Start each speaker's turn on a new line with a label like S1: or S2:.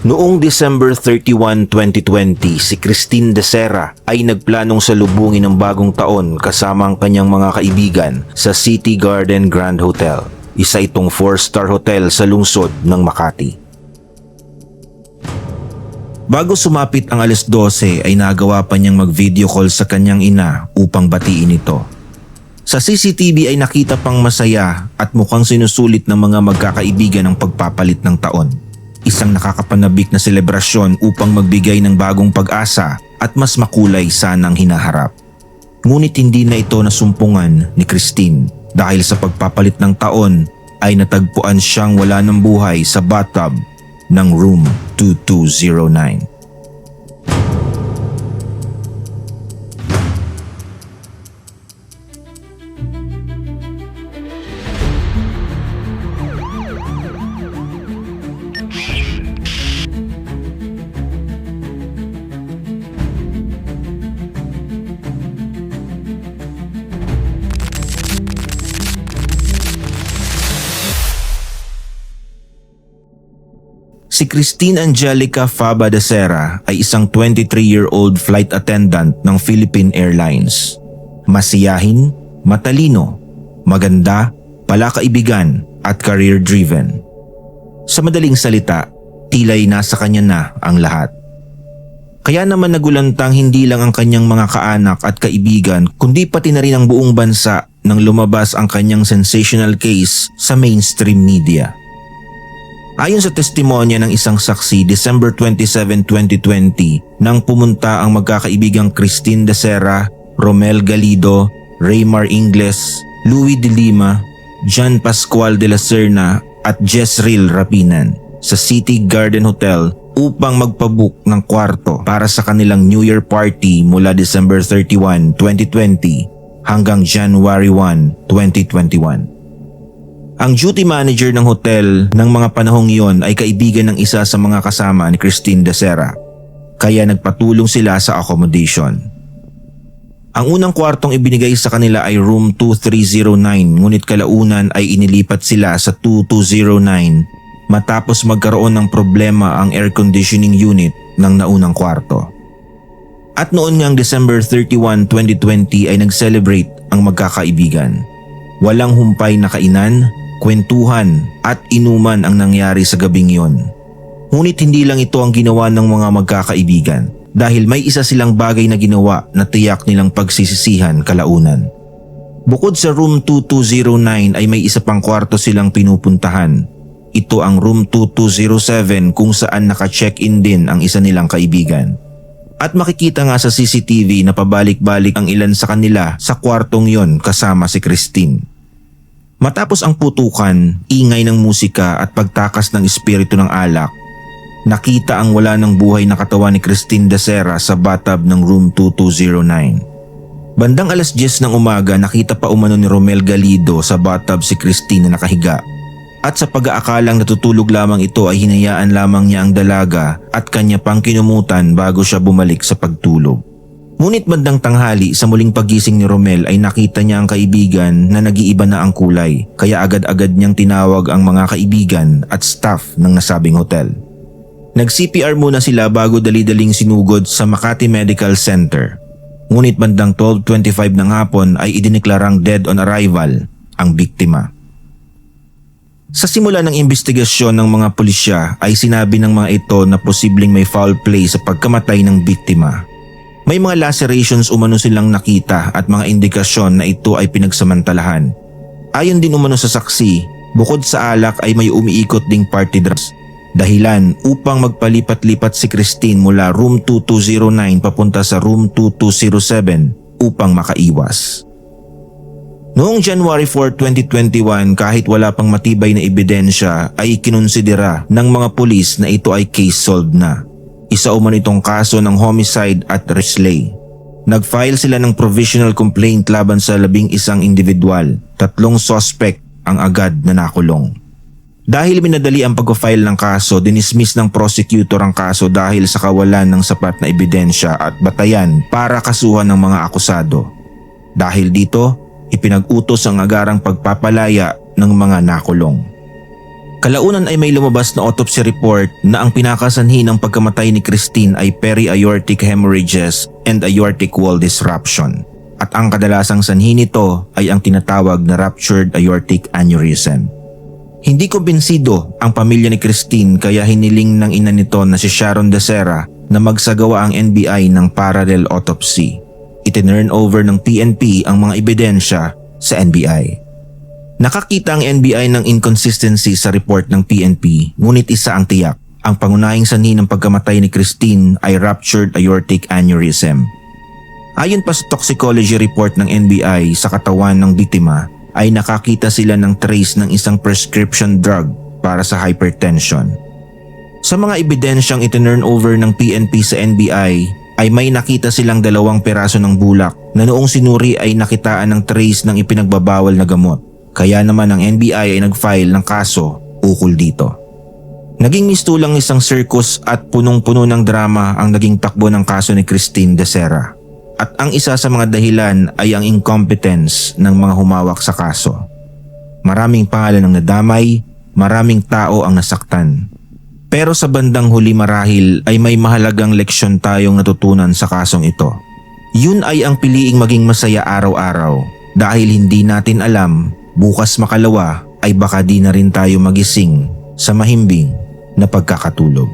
S1: Noong December 31, 2020, si Christine De Serra ay nagplanong salubungin ng bagong taon kasama ang kanyang mga kaibigan sa City Garden Grand Hotel. Isa itong 4-star hotel sa lungsod ng Makati. Bago sumapit ang alas 12 ay nagawa pa niyang mag-video call sa kanyang ina upang batiin ito. Sa CCTV ay nakita pang masaya at mukhang sinusulit ng mga magkakaibigan ang pagpapalit ng taon. Isang nakakapanabik na selebrasyon upang magbigay ng bagong pag-asa at mas makulay sanang hinaharap. Ngunit hindi na ito nasumpungan ni Christine dahil sa pagpapalit ng taon ay natagpuan siyang wala ng buhay sa bathtub ng room 2209. Si Christine Angelica Faba de Serra ay isang 23-year-old flight attendant ng Philippine Airlines. Masiyahin, matalino, maganda, palakaibigan at career-driven. Sa madaling salita, tila'y nasa kanya na ang lahat. Kaya naman nagulantang hindi lang ang kanyang mga kaanak at kaibigan kundi pati na rin ang buong bansa nang lumabas ang kanyang sensational case sa mainstream media. Ayon sa testimonya ng isang saksi, December 27, 2020, nang pumunta ang magkakaibigang Christine De Serra, Romel Galido, Raymar Ingles, Louis de Lima, John Pascual de la Serna at Jezreel Rapinan sa City Garden Hotel upang magpabook ng kwarto para sa kanilang New Year party mula December 31, 2020 hanggang January 1, 2021. Ang duty manager ng hotel ng mga panahong iyon ay kaibigan ng isa sa mga kasama ni Christine De Serra. Kaya nagpatulong sila sa accommodation. Ang unang kwartong ibinigay sa kanila ay room 2309 ngunit kalaunan ay inilipat sila sa 2209 matapos magkaroon ng problema ang air conditioning unit ng naunang kwarto. At noon ngang December 31, 2020 ay nag-celebrate ang magkakaibigan. Walang humpay na kainan, kwentuhan at inuman ang nangyari sa gabing yon. Ngunit hindi lang ito ang ginawa ng mga magkakaibigan dahil may isa silang bagay na ginawa na tiyak nilang pagsisisihan kalaunan. Bukod sa room 2209 ay may isa pang kwarto silang pinupuntahan. Ito ang room 2207 kung saan naka-check-in din ang isa nilang kaibigan. At makikita nga sa CCTV na pabalik-balik ang ilan sa kanila sa kwartong yon kasama si Christine. Matapos ang putukan, ingay ng musika at pagtakas ng espiritu ng alak, nakita ang wala ng buhay na katawan ni Christine De Serra sa bathtub ng room 2209. Bandang alas 10 ng umaga nakita pa umano ni Romel Galido sa bathtub si Christine na nakahiga. At sa pag-aakalang natutulog lamang ito ay hinayaan lamang niya ang dalaga at kanya pang kinumutan bago siya bumalik sa pagtulog. Ngunit bandang tanghali sa muling pagising ni Romel ay nakita niya ang kaibigan na nag-iiba na ang kulay kaya agad-agad niyang tinawag ang mga kaibigan at staff ng nasabing hotel. Nag-CPR muna sila bago dali-daling sinugod sa Makati Medical Center. Ngunit bandang 12.25 ng hapon ay idineklarang dead on arrival ang biktima. Sa simula ng investigasyon ng mga pulisya ay sinabi ng mga ito na posibleng may foul play sa pagkamatay ng biktima may mga lacerations umano silang nakita at mga indikasyon na ito ay pinagsamantalahan. Ayon din umano sa saksi, bukod sa alak ay may umiikot ding party drugs. Dahilan upang magpalipat-lipat si Christine mula room 2209 papunta sa room 2207 upang makaiwas. Noong January 4, 2021 kahit wala pang matibay na ebidensya ay ikinonsidera ng mga pulis na ito ay case solved na. Isa umano itong kaso ng homicide at reslay. Nag-file sila ng provisional complaint laban sa labing isang individual. Tatlong suspect ang agad na nakulong. Dahil minadali ang pag-file ng kaso, dinismiss ng prosecutor ang kaso dahil sa kawalan ng sapat na ebidensya at batayan para kasuhan ng mga akusado. Dahil dito, ipinag-utos ang agarang pagpapalaya ng mga nakulong. Kalaunan ay may lumabas na autopsy report na ang pinakasanhi ng pagkamatay ni Christine ay peri-aortic hemorrhages and aortic wall disruption. At ang kadalasang sanhi nito ay ang tinatawag na ruptured aortic aneurysm. Hindi kumbinsido ang pamilya ni Christine kaya hiniling ng ina nito na si Sharon De Serra na magsagawa ang NBI ng parallel autopsy. Itinurn over ng PNP ang mga ebidensya sa NBI. Nakakita ang NBI ng inconsistency sa report ng PNP ngunit isa ang tiyak. Ang pangunahing sanhi ng pagkamatay ni Christine ay ruptured aortic aneurysm. Ayon pa sa toxicology report ng NBI sa katawan ng biktima ay nakakita sila ng trace ng isang prescription drug para sa hypertension. Sa mga ebidensyang itinurn over ng PNP sa NBI ay may nakita silang dalawang peraso ng bulak na noong sinuri ay nakitaan ng trace ng ipinagbabawal na gamot. Kaya naman ang NBI ay nag-file ng kaso ukol dito. Naging mistulang isang circus at punong-puno ng drama ang naging takbo ng kaso ni Christine De Serra. At ang isa sa mga dahilan ay ang incompetence ng mga humawak sa kaso. Maraming pangalan ang nadamay, maraming tao ang nasaktan. Pero sa bandang huli marahil ay may mahalagang leksyon tayong natutunan sa kasong ito. Yun ay ang piliing maging masaya araw-araw dahil hindi natin alam bukas makalawa ay baka di na rin tayo magising sa mahimbing na pagkakatulog.